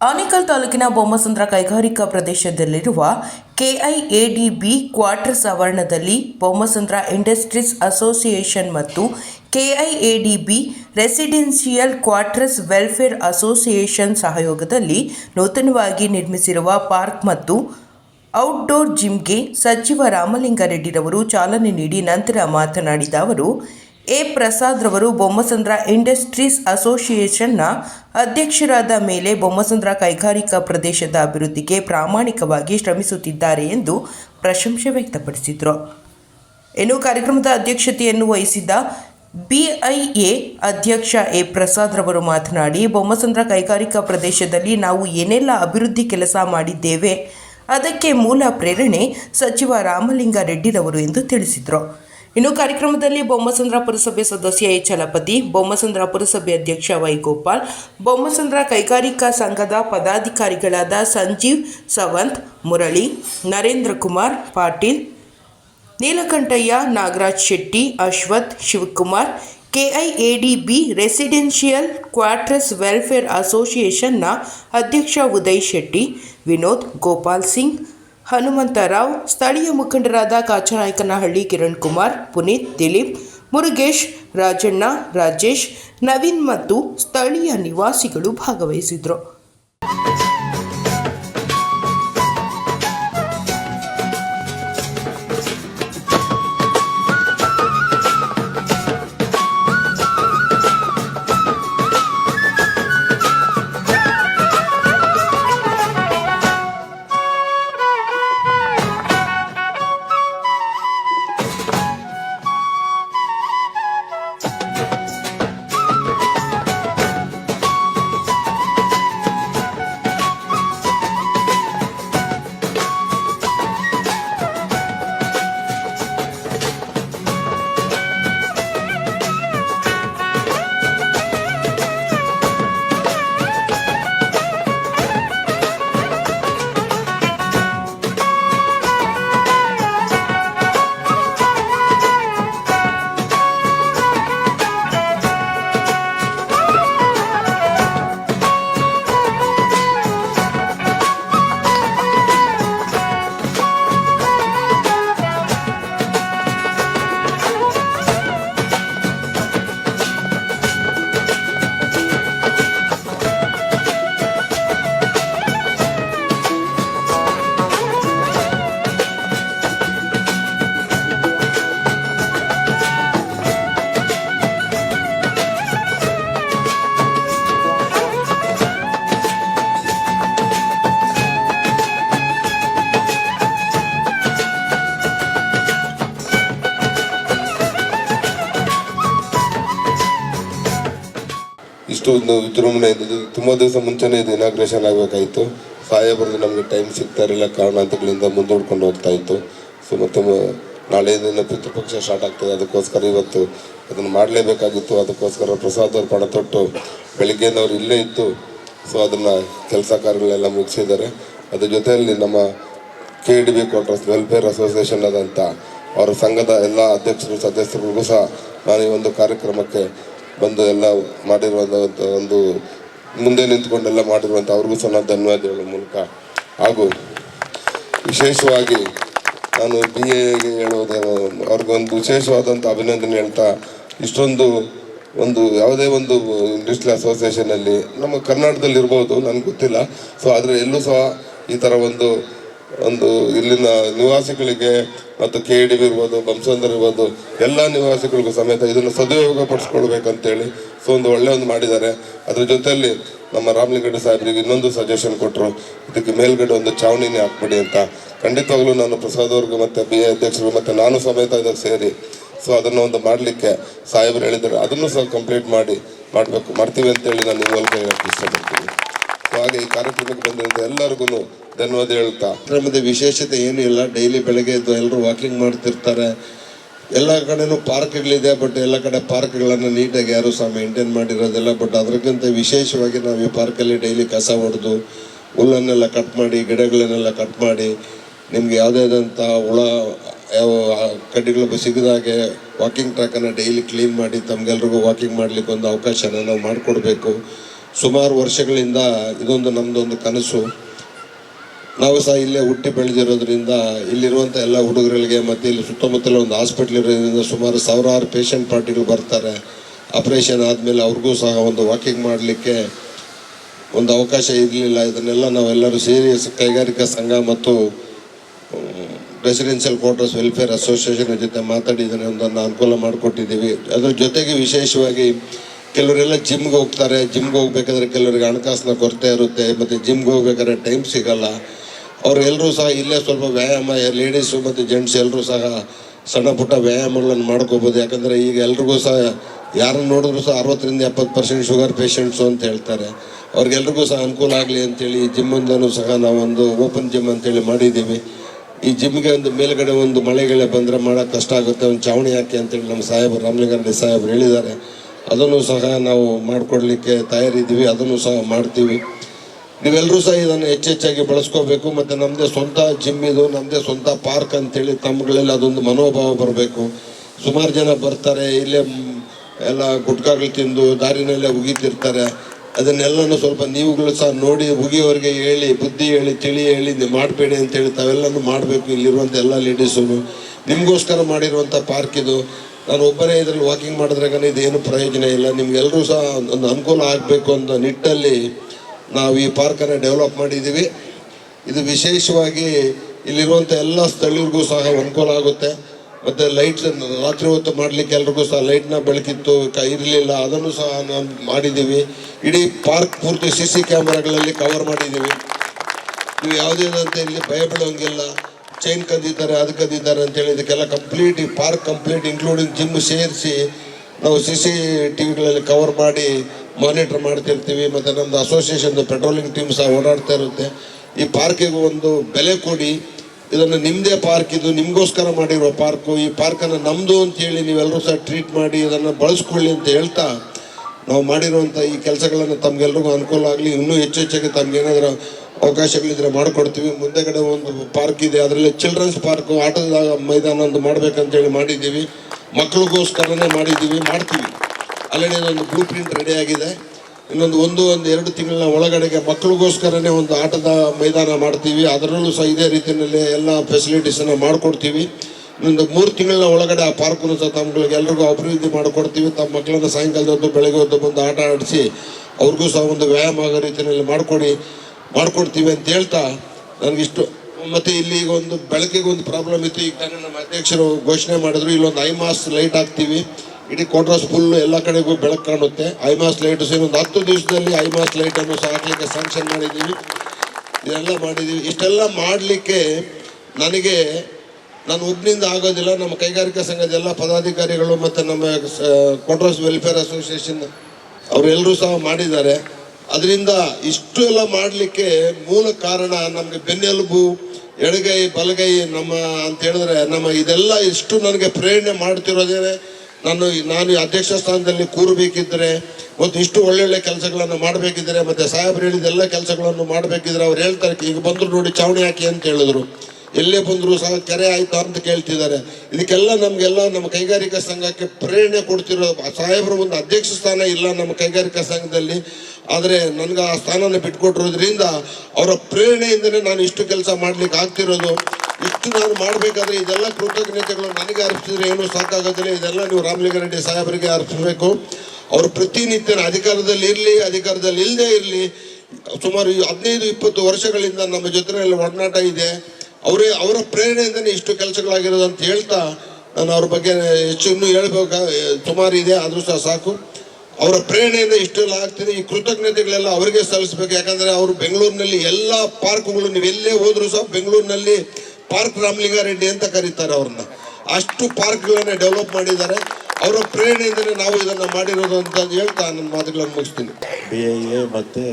ಆನೇಕಲ್ ತಾಲೂಕಿನ ಬೊಮ್ಮಸಂದ್ರ ಕೈಗಾರಿಕಾ ಪ್ರದೇಶದಲ್ಲಿರುವ ಕೆಐಎಡಿಬಿ ಕ್ವಾರ್ಟರ್ಸ್ ಆವರಣದಲ್ಲಿ ಬೊಮ್ಮಸಂದ್ರ ಇಂಡಸ್ಟ್ರೀಸ್ ಅಸೋಸಿಯೇಷನ್ ಮತ್ತು KIADB residential quarters welfare association ಸಹಯೋಗದಲ್ಲಿ ನೂತನವಾಗಿ ನಿರ್ಮಿಸಿರುವ ಪಾರ್ಕ್ ಮತ್ತು ಔಟ್ಡೋರ್ ಜಿಮ್ಗೆ ಸಚಿವ ರಾಮಲಿಂಗಾರೆಡ್ಡಿರವರು ಚಾಲನೆ ನೀಡಿ ನಂತರ ಮಾತನಾಡಿದ ಅವರು ಎ. ಪ್ರಸಾದ್ ರವರು ಬೊಮ್ಮಸಂದ್ರ ಇಂಡಸ್ಟ್ರೀಸ್ ಅಸೋಸಿಯೇಷನ್ನ ಅಧ್ಯಕ್ಷರಾದ ಮೇಲೆ ಬೊಮ್ಮಸಂದ್ರ ಕೈಗಾರಿಕಾ ಪ್ರದೇಶದ ಅಭಿವೃದ್ಧಿಗೆ ಪ್ರಾಮಾಣಿಕವಾಗಿ ಶ್ರಮಿಸುತ್ತಿದ್ದಾರೆ ಎಂದು ಪ್ರಶಂಸೆ ವ್ಯಕ್ತಪಡಿಸಿದರು. ಇನ್ನು ಕಾರ್ಯಕ್ರಮದ ಅಧ್ಯಕ್ಷತೆಯನ್ನು ವಹಿಸಿದ್ದ ಬಿಐಎ ಅಧ್ಯಕ್ಷ ಎ. ಪ್ರಸಾದ್ ರವರು ಮಾತನಾಡಿ, ಬೊಮ್ಮಸಂದ್ರ ಕೈಗಾರಿಕಾ ಪ್ರದೇಶದಲ್ಲಿ ನಾವು ಏನೆಲ್ಲ ಅಭಿವೃದ್ಧಿ ಕೆಲಸ ಮಾಡಿದ್ದೇವೆ, ಅದಕ್ಕೆ ಮೂಲ ಪ್ರೇರಣೆ ಸಚಿವ ರಾಮಲಿಂಗಾರೆಡ್ಡಿರವರು ಎಂದು ತಿಳಿಸಿದರು. ಇನ್ನು ಕಾರ್ಯಕ್ರಮದಲ್ಲಿ ಬೊಮ್ಮಸಂದ್ರ ಪುರಸಭೆ ಸದಸ್ಯ ಎ ಚಲಪತಿ ಬೊಮ್ಮಸಂದ್ರ ಪುರಸಭೆ ಅಧ್ಯಕ್ಷ ವೈ ಗೋಪಾಲ್ ಬೊಮ್ಮಸಂದ್ರ ಕೈಗಾರಿಕಾ ಸಂಘದ ಪದಾಧಿಕಾರಿಗಳಾದ Sanjeev Sawant, Murali Narendra Kumar Patil, Neelakantaiah, Nagaraj Shetty, Ashwath, Shivakumar, KIADB residential quarters welfare ಅಸೋಸಿಯೇಷನ್ನ ಅಧ್ಯಕ್ಷ ಉದಯ್ ಶೆಟ್ಟಿ, ವಿನೋದ್ ಗೋಪಾಲ್ ಸಿಂಗ್ ಹನುಮಂತರಾವ್, ಸ್ಥಳೀಯ ಮುಖಂಡರಾದ ಕಾಚನಾಯಕನಹಳ್ಳಿ ಕಿರಣ್ ಕುಮಾರ್ ಪುನೀತ್, ದಿಲೀಪ್, ಮುರುಗೇಶ್, ರಾಜಣ್ಣ, ರಾಜೇಶ್, ನವೀನ್ ಮತ್ತು ಸ್ಥಳೀಯ ನಿವಾಸಿಗಳು ಭಾಗವಹಿಸಿದರು. ಒಂದು ವಿಜೃಂಭಣೆ ಇದ್ದು ತುಂಬ ದಿವಸ ಮುಂಚೆನೇ ಇದು ಇನಾಗ್ರೇಷನ್ ಆಗಬೇಕಾಯಿತು. ಸಾಹೇಬರದ್ದು ನಮಗೆ ಟೈಮ್ ಸಿಗ್ತಾ ಇರಲಿಲ್ಲ ಕಾರಣಾಂತಗಳಿಂದ ಮುಂದೂಡ್ಕೊಂಡು ಹೋಗ್ತಾ ಇತ್ತು. ಸೊ ಮತ್ತೆ ನಾಳೆ ದಿನ ಪಿತೃಪಕ್ಷ ಸ್ಟಾರ್ಟ್ ಆಗ್ತದೆ. ಅದಕ್ಕೋಸ್ಕರ ಇವತ್ತು ಅದನ್ನು ಮಾಡಲೇಬೇಕಾಗಿತ್ತು. ಅದಕ್ಕೋಸ್ಕರ ಪ್ರಸಾದ್ ಅವ್ರು ಪಣ ತೊಟ್ಟು ಬೆಳಿಗ್ಗೆಯಿಂದ ಅವ್ರು ಇಲ್ಲೇ ಇತ್ತು. ಸೊ ಅದನ್ನು ಕೆಲಸ ಕಾರ್ಯಗಳೆಲ್ಲ ಮುಗಿಸಿದ್ದಾರೆ. ಅದ್ರ ಜೊತೆಯಲ್ಲಿ ನಮ್ಮ K D B quarters welfare association ಆದಂಥ ಅವರ ಸಂಘದ ಎಲ್ಲ ಅಧ್ಯಕ್ಷರು ಸದಸ್ಯರಿಗೂ ಸಹ ನಾನು ಈ ಒಂದು ಕಾರ್ಯಕ್ರಮಕ್ಕೆ ಬಂದು ಎಲ್ಲ ಮಾಡಿರುವಂಥ ಒಂದು ಮುಂದೆ ನಿಂತ್ಕೊಂಡೆಲ್ಲ ಮಾಡಿರುವಂಥ ಅವ್ರಿಗೂ ಸಹ ನಾನು ಹೇಳೋ ಮೂಲಕ. ಹಾಗೂ ವಿಶೇಷವಾಗಿ ನಾನು ಬಿ ಎಗೆ ಹೇಳೋದ ಅವ್ರಿಗೊಂದು ವಿಶೇಷವಾದಂಥ ಅಭಿನಂದನೆ ಹೇಳ್ತಾ ಇಷ್ಟೊಂದು ಒಂದು ಯಾವುದೇ ಒಂದು ಇಂಡಸ್ಟ್ರಿಯಲ್ ಅಸೋಸಿಯೇಷನಲ್ಲಿ ನಮ್ಮ ಕರ್ನಾಟಕದಲ್ಲಿ ಇರ್ಬೋದು, ನನಗೆ ಗೊತ್ತಿಲ್ಲ. ಸೊ ಆದರೆ ಎಲ್ಲೂ ಸಹ ಈ ಥರ ಒಂದು ಒಂದು ಇಲ್ಲಿನ ನಿವಾಸಿಗಳಿಗೆ ಮತ್ತು ಕೆ ಡಿ ಇರ್ಬೋದು ಬಂಸಂದರ್ ಇರ್ಬೋದು, ಎಲ್ಲ ನಿವಾಸಿಗಳಿಗೂ ಸಮೇತ ಇದನ್ನು ಸದುಪಯೋಗ ಪಡಿಸ್ಕೊಳ್ಬೇಕಂತೇಳಿ ಸೊ ಒಂದು ಒಳ್ಳೆ ಒಂದು ಮಾಡಿದ್ದಾರೆ. ಅದ್ರ ಜೊತೆಯಲ್ಲಿ ನಮ್ಮ ರಾಮಲಿಂಗಡ್ಡ ಸಾಹೇಬರಿಗೆ ಇನ್ನೊಂದು ಸಜೆಷನ್ ಕೊಟ್ಟರು ಇದಕ್ಕೆ ಮೇಲ್ಗಡೆ ಒಂದು ಚಾವಣಿನೇ ಹಾಕ್ಬಿಡಿ ಅಂತ. ಖಂಡಿತವಾಗ್ಲೂ ನಾನು ಪ್ರಸಾದ್ ಅವ್ರಿಗೆ ಮತ್ತು ಬಿ ಎ ಅಧ್ಯಕ್ಷರು ಮತ್ತು ನಾನು ಸಮೇತ ಇದಕ್ಕೆ ಸೇರಿ. ಸೊ ಅದನ್ನು ಒಂದು ಮಾಡಲಿಕ್ಕೆ ಸಾಹೇಬರು ಹೇಳಿದ್ದಾರೆ. ಅದನ್ನು ಸಹ ಕಂಪ್ಲೀಟ್ ಮಾಡಿ ಮಾಡಬೇಕು, ಮಾಡ್ತೀವಿ ಅಂತೇಳಿ ನಾನು ಇವಾಗ ಇಷ್ಟಪಡ್ತೀನಿ. ಸೊ ಹಾಗೆ ಈ ಕಾರ್ಯಕ್ರಮಕ್ಕೆ ಬಂದಿರೋ ಎಲ್ಲರಿಗೂ ಧನ್ಯವಾದ ಹೇಳ್ತಾ. ಕಾರ್ಯಕ್ರಮದ ವಿಶೇಷತೆ ಏನೂ ಇಲ್ಲ. ಡೈಲಿ ಬೆಳಗ್ಗೆ ಎದ್ದು ಎಲ್ಲರೂ ವಾಕಿಂಗ್ ಮಾಡ್ತಿರ್ತಾರೆ. ಎಲ್ಲ ಕಡೆನೂ ಪಾರ್ಕ್ಗಳಿದೆ ಬಟ್ ಎಲ್ಲ ಕಡೆ ಪಾರ್ಕ್ಗಳನ್ನು ನೀಟಾಗಿ ಯಾರು ಸಹ ಮೇಂಟೈನ್ ಮಾಡಿರೋದಿಲ್ಲ. ಬಟ್ ಅದಕ್ಕಿಂತ ವಿಶೇಷವಾಗಿ ನಾವು ಈ ಪಾರ್ಕಲ್ಲಿ ಡೈಲಿ ಕಸ ಹೊಡೆದು ಹುಲ್ಲನ್ನೆಲ್ಲ ಕಟ್ ಮಾಡಿ, ಗಿಡಗಳನ್ನೆಲ್ಲ ಕಟ್ ಮಾಡಿ, ನಿಮ್ಗೆ ಯಾವುದಾದಂಥ ಹುಳ, ಯಾವ ಕಡ್ಡಿಗಳು ಸಿಗದಾಗೆ ವಾಕಿಂಗ್ ಟ್ರ್ಯಾಕನ್ನು ಡೈಲಿ ಕ್ಲೀನ್ ಮಾಡಿ, ತಮಗೆಲ್ರಿಗೂ ವಾಕಿಂಗ್ ಮಾಡಲಿಕ್ಕೆ ಒಂದು ಅವಕಾಶನ ನಾವು ಮಾಡಿಕೊಡ್ಬೇಕು. ಸುಮಾರು ವರ್ಷಗಳಿಂದ ಇದೊಂದು ನಮ್ಮದೊಂದು ಕನಸು. ನಾವು ಸಹ ಇಲ್ಲೇ ಹುಟ್ಟಿ ಬೆಳೆದಿರೋದ್ರಿಂದ ಇಲ್ಲಿರುವಂಥ ಎಲ್ಲ ಹುಡುಗರಿಗೆ ಮತ್ತು ಇಲ್ಲಿ ಸುತ್ತಮುತ್ತಲ ಒಂದು ಹಾಸ್ಪಿಟ್ಲ್ ಇರೋದ್ರಿಂದ ಸುಮಾರು ಸಾವಿರಾರು ಪೇಷಂಟ್ ಪಾರ್ಟಿಗಳು ಬರ್ತಾರೆ. ಆಪ್ರೇಷನ್ ಆದಮೇಲೆ ಅವ್ರಿಗೂ ಸಹ ಒಂದು ವಾಕಿಂಗ್ ಮಾಡಲಿಕ್ಕೆ ಒಂದು ಅವಕಾಶ ಇರಲಿಲ್ಲ. ಇದನ್ನೆಲ್ಲ ನಾವೆಲ್ಲರೂ ಸೇರಿ ಕೈಗಾರಿಕಾ ಸಂಘ ಮತ್ತು ರೆಸಿಡೆನ್ಷಿಯಲ್ ಕ್ವಾರ್ಟರ್ಸ್ ವೆಲ್ಫೇರ್ ಅಸೋಸಿಯೇಷನ್ ಜೊತೆ ಮಾತಾಡಿ ಇದನ್ನು ಒಂದನ್ನು ಅನುಕೂಲ ಮಾಡಿಕೊಟ್ಟಿದ್ದೀವಿ. ಅದ್ರ ಜೊತೆಗೆ ವಿಶೇಷವಾಗಿ ಕೆಲವರೆಲ್ಲ ಜಿಮ್ಗೆ ಹೋಗ್ತಾರೆ. ಜಿಮ್ಗೆ ಹೋಗ್ಬೇಕಾದ್ರೆ ಕೆಲವರಿಗೆ ಹಣಕಾಸಿನ ಕೊರತೆ ಇರುತ್ತೆ. ಮತ್ತು ಜಿಮ್ಗೆ ಹೋಗ್ಬೇಕಾದ್ರೆ ಟೈಮ್ ಸಿಗಲ್ಲ. ಅವರೆಲ್ಲರೂ ಸಹ ಇಲ್ಲೇ ಸ್ವಲ್ಪ ವ್ಯಾಯಾಮ ಲೇಡೀಸು ಮತ್ತು ಜೆಂಟ್ಸ್ ಎಲ್ಲರೂ ಸಹ ಸಣ್ಣ ಪುಟ್ಟ ವ್ಯಾಯಾಮಗಳನ್ನು ಮಾಡ್ಕೋಬೋದು. ಯಾಕಂದರೆ ಈಗ ಎಲ್ರಿಗೂ ಸಹ ಯಾರನ್ನು ನೋಡಿದ್ರು ಸಹ ಅರವತ್ತರಿಂದ ಎಪ್ಪತ್ತು ಪರ್ಸೆಂಟ್ ಶುಗರ್ ಪೇಷಂಟ್ಸು ಅಂತ ಹೇಳ್ತಾರೆ. ಅವ್ರಿಗೆಲ್ರಿಗೂ ಸಹ ಅನುಕೂಲ ಆಗಲಿ ಅಂತೇಳಿ ಈ ಜಿಮ್ಮಿಂದನೂ ಸಹ ನಾವೊಂದು ಓಪನ್ ಜಿಮ್ ಅಂತೇಳಿ ಮಾಡಿದ್ದೀವಿ. ಈ ಜಿಮ್ಗೆ ಒಂದು ಮೇಲ್ಗಡೆ ಒಂದು ಮಳೆಗಳೇ ಬಂದರೆ ಮಾಡೋಕ್ಕೆ ಕಷ್ಟ ಆಗುತ್ತೆ. ಒಂದು ಚಾವಣಿ ಹಾಕಿ ಅಂತೇಳಿ ನಮ್ಮ ಸಾಹೇಬರು ರಾಮಲಿಂಗಾರೆಡ್ಡಿ ಸಾಹೇಬರು ಹೇಳಿದ್ದಾರೆ. ಅದನ್ನು ಸಹ ನಾವು ಮಾಡಿಕೊಡ್ಲಿಕ್ಕೆ ತಯಾರಿದ್ದೀವಿ. ಅದನ್ನು ಸಹ ಮಾಡ್ತೀವಿ. ನೀವೆಲ್ಲರೂ ಸಹ ಇದನ್ನು ಹೆಚ್ಚೆಚ್ಚಾಗಿ ಬಳಸ್ಕೋಬೇಕು, ಮತ್ತು ನಮ್ಮದೇ ಸ್ವಂತ ಜಿಮ್ ಇದು ನಮ್ಮದೇ ಸ್ವಂತ ಪಾರ್ಕ್ ಅಂತೇಳಿ ತಮ್ಮಗಳಲ್ಲಿ ಅದೊಂದು ಮನೋಭಾವ ಬರಬೇಕು. ಸುಮಾರು ಜನ ಬರ್ತಾರೆ, ಇಲ್ಲೇ ಎಲ್ಲ ಗುಟ್ಕಾಗಳು ತಿಂದು ದಾರಿನಲ್ಲೇ ಉಗಿತಿರ್ತಾರೆ. ಅದನ್ನೆಲ್ಲನೂ ಸ್ವಲ್ಪ ನೀವುಗಳು ಸಹ ನೋಡಿ, ಉಗಿಯೋರಿಗೆ ಹೇಳಿ, ಬುದ್ಧಿ ಹೇಳಿ, ತಿಳಿ ಹೇಳಿ, ನೀವು ಮಾಡಬೇಡಿ ಅಂತೇಳಿ ತಾವೆಲ್ಲನೂ ಮಾಡಬೇಕು ಇಲ್ಲಿರುವಂಥ ಎಲ್ಲ ಲೇಡೀಸು ನಿಮಗೋಸ್ಕರ ಮಾಡಿರುವಂಥ ಪಾರ್ಕ್ ಇದು. ನಾನು ಒಬ್ಬರೇ ಇದರಲ್ಲಿ ವಾಕಿಂಗ್ ಮಾಡಿದ್ರಾಗ ಇದೇನು ಪ್ರಯೋಜನ ಇಲ್ಲ. ನಿಮ್ಗೆಲ್ಲರೂ ಸಹ ಒಂದು ಅನುಕೂಲ ಆಗಬೇಕು ಅಂತ ನಿಟ್ಟಲ್ಲಿ ನಾವು ಈ ಪಾರ್ಕನ್ನು ಡೆವಲಪ್ ಮಾಡಿದ್ದೀವಿ. ಇದು ವಿಶೇಷವಾಗಿ ಇಲ್ಲಿರುವಂಥ ಎಲ್ಲ ಸ್ಥಳೀಯರಿಗೂ ಸಹ ಅನುಕೂಲ ಆಗುತ್ತೆ. ಮತ್ತು ಲೈಟ್ ರಾತ್ರಿ ಹೊತ್ತು ಮಾಡಲಿಕ್ಕೆ ಎಲ್ರಿಗೂ ಸಹ ಲೈಟ್ನ ಬೆಳಕಿತ್ತು, ಕ ಇರಲಿಲ್ಲ, ಅದನ್ನು ಸಹ ನಾವು ಮಾಡಿದ್ದೀವಿ. ಇಡೀ ಪಾರ್ಕ್ ಪೂರ್ತಿ ಸಿ ಸಿ ಕ್ಯಾಮ್ರಾಗಳಲ್ಲಿ ಕವರ್ ಮಾಡಿದ್ದೀವಿ. ನೀವು ಯಾವುದೇ ಅಂತ ಇಲ್ಲಿ ಭಯ ಬಿಡೋಂಗಿಲ್ಲ ಚೈನ್ ಕದ್ದಿದ್ದಾರೆ, ಅದು ಕದ್ದಿದ್ದಾರೆ ಅಂತೇಳಿ ಇದಕ್ಕೆಲ್ಲ ಕಂಪ್ಲೀಟ್ ಈ ಪಾರ್ಕ್ ಕಂಪ್ಲೀಟ್ ಇನ್ಕ್ಲೂಡಿಂಗ್ ಜಿಮ್ ಸೇರಿಸಿ ನಾವು ಸಿ ಸಿ ಟಿ ವಿಗಳಲ್ಲಿ ಕವರ್ ಮಾಡಿ ಮಾನಿಟರ್ ಮಾಡ್ತಿರ್ತೀವಿ, ಮತ್ತು ನಮ್ಮದು ಅಸೋಸಿಯೇಷನ್ದು ಪೆಟ್ರೋಲಿಂಗ್ ಟೀಮ್ ಸಹ ಓಡಾಡ್ತಾ ಇರುತ್ತೆ. ಈ ಪಾರ್ಕಿಗೂ ಒಂದು ಬೆಲೆ ಕೊಡಿ, ಇದನ್ನು ನಿಮ್ಮದೇ ಪಾರ್ಕ್ ಇದು, ನಿಮಗೋಸ್ಕರ ಮಾಡಿರೋ ಪಾರ್ಕು ಈ ಪಾರ್ಕನ್ನು ನಮ್ಮದು ಅಂತೇಳಿ ನೀವೆಲ್ಲರೂ ಸಹ ಟ್ರೀಟ್ ಮಾಡಿ ಇದನ್ನು ಬಳಸ್ಕೊಳ್ಳಿ ಅಂತ ಹೇಳ್ತಾ, ನಾವು ಮಾಡಿರುವಂಥ ಈ ಕೆಲಸಗಳನ್ನು ತಮಗೆಲ್ರಿಗೂ ಅನುಕೂಲ ಆಗಲಿ, ಇನ್ನೂ ಹೆಚ್ಚು ಹೆಚ್ಚಾಗಿ ತಮಗೇನಾದರೂ ಅವಕಾಶಗಳಿದ್ರೆ ಮಾಡಿಕೊಡ್ತೀವಿ. ಮುಂದೆಗಡೆ ಒಂದು ಪಾರ್ಕ್ ಇದೆ, ಅದರಲ್ಲಿ ಚಿಲ್ಡ್ರನ್ಸ್ ಪಾರ್ಕು ಆಟದ ಮೈದಾನ ಒಂದು ಮಾಡಬೇಕಂತೇಳಿ ಮಾಡಿದ್ದೀವಿ. ಮಕ್ಕಳಿಗೋಸ್ಕರನೇ ಮಾಡಿದ್ದೀವಿ, ಮಾಡ್ತೀವಿ. ಆಲ್ರೆಡಿ ಒಂದು ಬ್ಲೂ ಪ್ರಿಂಟ್ ರೆಡಿ ಆಗಿದೆ. ಇನ್ನೊಂದು ಒಂದು ಒಂದು ಎರಡು ತಿಂಗಳ ಒಳಗಡೆಗೆ ಮಕ್ಕಳಿಗೋಸ್ಕರನೇ ಒಂದು ಆಟದ ಮೈದಾನ ಮಾಡ್ತೀವಿ. ಅದರಲ್ಲೂ ಸಹ ಇದೇ ರೀತಿಯಲ್ಲಿ ಎಲ್ಲ ಫೆಸಿಲಿಟೀಸನ್ನು ಮಾಡಿಕೊಡ್ತೀವಿ. ಇನ್ನೊಂದು ಮೂರು ತಿಂಗಳ ಒಳಗಡೆ ಆ ಪಾರ್ಕನ್ನು ಸಹ ತಮ್ಗಳಿಗೆ ಎಲ್ರಿಗೂ ಅಭಿವೃದ್ಧಿ ಮಾಡಿಕೊಡ್ತೀವಿ. ತಮ್ಮ ಮಕ್ಕಳನ್ನ ಸಾಯಂಕಾಲದೊಂದು ಬೆಳಗ್ಗೆ ಹೊತ್ತು ಬಂದು ಆಟ ಆಡಿಸಿ ಅವ್ರಿಗೂ ಸಹ ಒಂದು ವ್ಯಾಯಾಮ ಆಗೋ ರೀತಿಯಲ್ಲಿ ಮಾಡಿಕೊಡಿ, ಮಾಡಿಕೊಡ್ತೀವಿ ಅಂತ ಹೇಳ್ತಾ ನನಗಿಷ್ಟು ಮತ್ತು ಇಲ್ಲಿ ಈಗ ಒಂದು ಬೆಳಕಿಗೆ ಒಂದು ಪ್ರಾಬ್ಲಮ್ ಇತ್ತು. ಈಗ ನಮ್ಮ ಅಧ್ಯಕ್ಷರು ಘೋಷಣೆ ಮಾಡಿದ್ರು, ಇಲ್ಲೊಂದು ಐಮಾಸ್ ಲೈಟ್ ಹಾಕ್ತೀವಿ. ಇಡೀ ಕ್ವಾರ್ಟರ್ಸ್ ಫುಲ್ ಎಲ್ಲ ಕಡೆಗೂ ಬೆಳಕು ಕಾಣುತ್ತೆ. ಐಮಾಸ್ ಲೈಟ್ ಸೇರಿ ಒಂದು ಹತ್ತು ದಿವಸದಲ್ಲಿ ಮಾಸ್ ಲೈಟನ್ನು ಸಹ ಹಾಕಲಿಕ್ಕೆ ಸ್ಯಾಂಕ್ಷನ್ ಮಾಡಿದ್ದೀವಿ. ಇದೆಲ್ಲ ಮಾಡಿದ್ದೀವಿ. ಇಷ್ಟೆಲ್ಲ ಮಾಡಲಿಕ್ಕೆ ನನಗೆ, ನಾನು ಒಬ್ಬನಿಂದ ಆಗೋದಿಲ್ಲ. ನಮ್ಮ ಕೈಗಾರಿಕಾ ಸಂಘದ ಎಲ್ಲ ಪದಾಧಿಕಾರಿಗಳು ಮತ್ತು ನಮ್ಮ ಕ್ವಾರ್ಟರ್ಸ್ ವೆಲ್ಫೇರ್ ಅಸೋಸಿಯೇಷನ್ ಅವರೆಲ್ಲರೂ ಸಹ ಮಾಡಿದ್ದಾರೆ. ಅದರಿಂದ ಇಷ್ಟು ಎಲ್ಲ ಮಾಡಲಿಕ್ಕೆ ಮೂಲ ಕಾರಣ ನಮಗೆ ಬೆನ್ನೆಲುಬು, ಎಡಗೈ, ಬಲಗೈ ನಮ್ಮ ಅಂತ ಹೇಳಿದ್ರೆ ನಮ್ಮ ಇದೆಲ್ಲ ಇಷ್ಟು ನನಗೆ ಪ್ರೇರಣೆ ಮಾಡ್ತಿರೋದೇ ನಾನು ನಾನು ಅಧ್ಯಕ್ಷ ಸ್ಥಾನದಲ್ಲಿ ಕೂರಬೇಕಿದ್ರೆ, ಮತ್ತು ಇಷ್ಟು ಒಳ್ಳೊಳ್ಳೆ ಕೆಲಸಗಳನ್ನು ಮಾಡಬೇಕಿದ್ರೆ, ಮತ್ತು ಸಾಹೇಬ್ರು ಹೇಳಿದ ಎಲ್ಲ ಕೆಲಸಗಳನ್ನು ಮಾಡಬೇಕಿದ್ರೆ ಅವ್ರು ಹೇಳ್ತಾರೆ ಈಗ ಬಂದರು ನೋಡಿ ಚಾವಣಿ ಹಾಕಿ ಅಂತ ಹೇಳಿದ್ರು. ಎಲ್ಲೇ ಬಂದರೂ ಸಹ ಕೆರೆ ಆಯಿತು ಅಂತ ಕೇಳ್ತಿದ್ದಾರೆ. ಇದಕ್ಕೆಲ್ಲ ನಮಗೆಲ್ಲ ನಮ್ಮ ಕೈಗಾರಿಕಾ ಸಂಘಕ್ಕೆ ಪ್ರೇರಣೆ ಕೊಡ್ತಿರೋ ಸಾಹೇಬ್ರ ಒಂದು ಅಧ್ಯಕ್ಷ ಸ್ಥಾನ ಇಲ್ಲ ನಮ್ಮ ಕೈಗಾರಿಕಾ ಸಂಘದಲ್ಲಿ. ಆದರೆ ನನಗೆ ಆ ಸ್ಥಾನವನ್ನು ಬಿಟ್ಕೊಟ್ಟಿರೋದ್ರಿಂದ ಅವರ ಪ್ರೇರಣೆಯಿಂದಲೇ ನಾನು ಇಷ್ಟು ಕೆಲಸ ಮಾಡ್ಲಿಕ್ಕೆ ಆಗ್ತಿರೋದು. ಇಷ್ಟು ನಾನು ಮಾಡಬೇಕಾದ್ರೆ ಇದೆಲ್ಲ ಕೃತಜ್ಞತೆಗಳು ನನಗೆ ಅರ್ಪಿಸಿದ್ರೆ ಏನು ಸಾಕಾಗೋದಿಲ್ಲ. ಇದೆಲ್ಲ ನೀವು ರಾಮಲಿಂಗಾರೆಡ್ಡಿ ಸಾಹೇಬರಿಗೆ ಅರ್ಪಿಸಬೇಕು. ಅವರು ಪ್ರತಿನಿತ್ಯ ಅಧಿಕಾರದಲ್ಲಿ ಇರಲಿ, ಅಧಿಕಾರದಲ್ಲಿ ಇಲ್ಲದೆ ಇರಲಿ. ಸುಮಾರು ಹದಿನೈದು, ಇಪ್ಪತ್ತು ವರ್ಷಗಳಿಂದ ನಮ್ಮ ಜೊತೆಯಲ್ಲಿ ಒಡನಾಟ ಇದೆ. ಅವರೇ, ಅವರ ಪ್ರೇರಣೆಯಿಂದನೇ ಇಷ್ಟು ಕೆಲಸಗಳಾಗಿರೋದು ಅಂತ ಹೇಳ್ತಾ ನಾನು ಅವ್ರ ಬಗ್ಗೆ ಹೆಚ್ಚು ಇನ್ನೂ ಹೇಳ್ಬೇಕು? ಸುಮಾರು ಇದೆ, ಆದರೂ ಸಹ ಸಾಕು. ಅವರ ಪ್ರೇರಣೆಯಿಂದ ಇಷ್ಟೆಲ್ಲ ಆಗ್ತಿದೆ. ಈ ಕೃತಜ್ಞತೆಗಳೆಲ್ಲ ಅವರಿಗೆ ಸಲ್ಲಿಸಬೇಕು. ಯಾಕಂದ್ರೆ ಅವರು ಬೆಂಗಳೂರಿನಲ್ಲಿ ಎಲ್ಲ ಪಾರ್ಕ್ಗಳು ನೀವು ಎಲ್ಲೇ ಹೋದ್ರು ಸಹ ಬೆಂಗಳೂರಿನಲ್ಲಿ ಪಾರ್ಕ್ ರಾಮಲಿಂಗಾರೆಡ್ಡಿ ಅಂತ ಕರೀತಾರೆ ಅವ್ರನ್ನ. ಅಷ್ಟು ಪಾರ್ಕ್ಗಳನ್ನ ಡೆವಲಪ್ ಮಾಡಿದ್ದಾರೆ. ಅವರ ಪ್ರೇರಣೆಯಿಂದಲೇ ನಾವು ಇದನ್ನು ಮಾಡಿರೋದು ಅಂತ ಹೇಳ್ತಾ ನನ್ನ ಮಾತುಗಳನ್ನು ಮುಗಿಸ್ತೀನಿ. ಬಿ ಐ ಎ ಮತ್ತು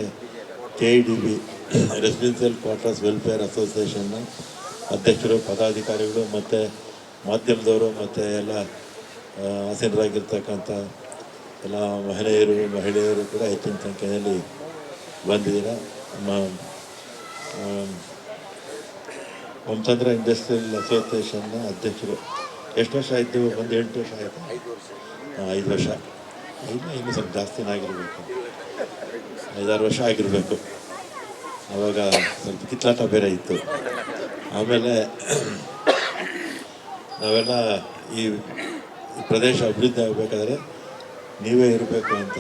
K D B residential quarters welfare ಅಸೋಸಿಯೇಷನ್ನ ಅಧ್ಯಕ್ಷರು, ಪದಾಧಿಕಾರಿಗಳು ಮತ್ತು ಮಾಧ್ಯಮದವರು ಮತ್ತು ಎಲ್ಲ ಆಸೀನರಾಗಿರ್ತಕ್ಕಂಥ ಎಲ್ಲ ಮಹಿಳೆಯರು ಮಹಿಳೆಯರು ಕೂಡ ಹೆಚ್ಚಿನ ಸಂಖ್ಯೆಯಲ್ಲಿ ಬಂದಿದ್ದೀರ. ನಮ್ಮ ಆ, ಹೊಮಚಂದ್ರ ಇಂಡಸ್ಟ್ರಿಯಲ್ ಅಸೋಸಿಯೇಷನ್ನ ಅಧ್ಯಕ್ಷರು. ಎಷ್ಟು ವರ್ಷ ಆಯಿತು? ಒಂದು ಎಂಟು ವರ್ಷ ಆಯಿತು? ಹಾಂ ಐದು ವರ್ಷ. ಇನ್ನು ಇನ್ನೂ ಸ್ವಲ್ಪ ಜಾಸ್ತಿನೇ ಆಗಿರಬೇಕು. ಐದಾರು ವರ್ಷ ಆಗಿರಬೇಕು. ಆವಾಗ ಸ್ವಲ್ಪ ಕಿತ್ತಾಟ ಬೇರೆ ಇತ್ತು. ಆಮೇಲೆ ನಾವೆಲ್ಲ ಈ ಪ್ರದೇಶ ಅಭಿವೃದ್ಧಿ ಆಗಬೇಕಾದ್ರೆ ನೀವೇ ಇರಬೇಕು ಅಂತ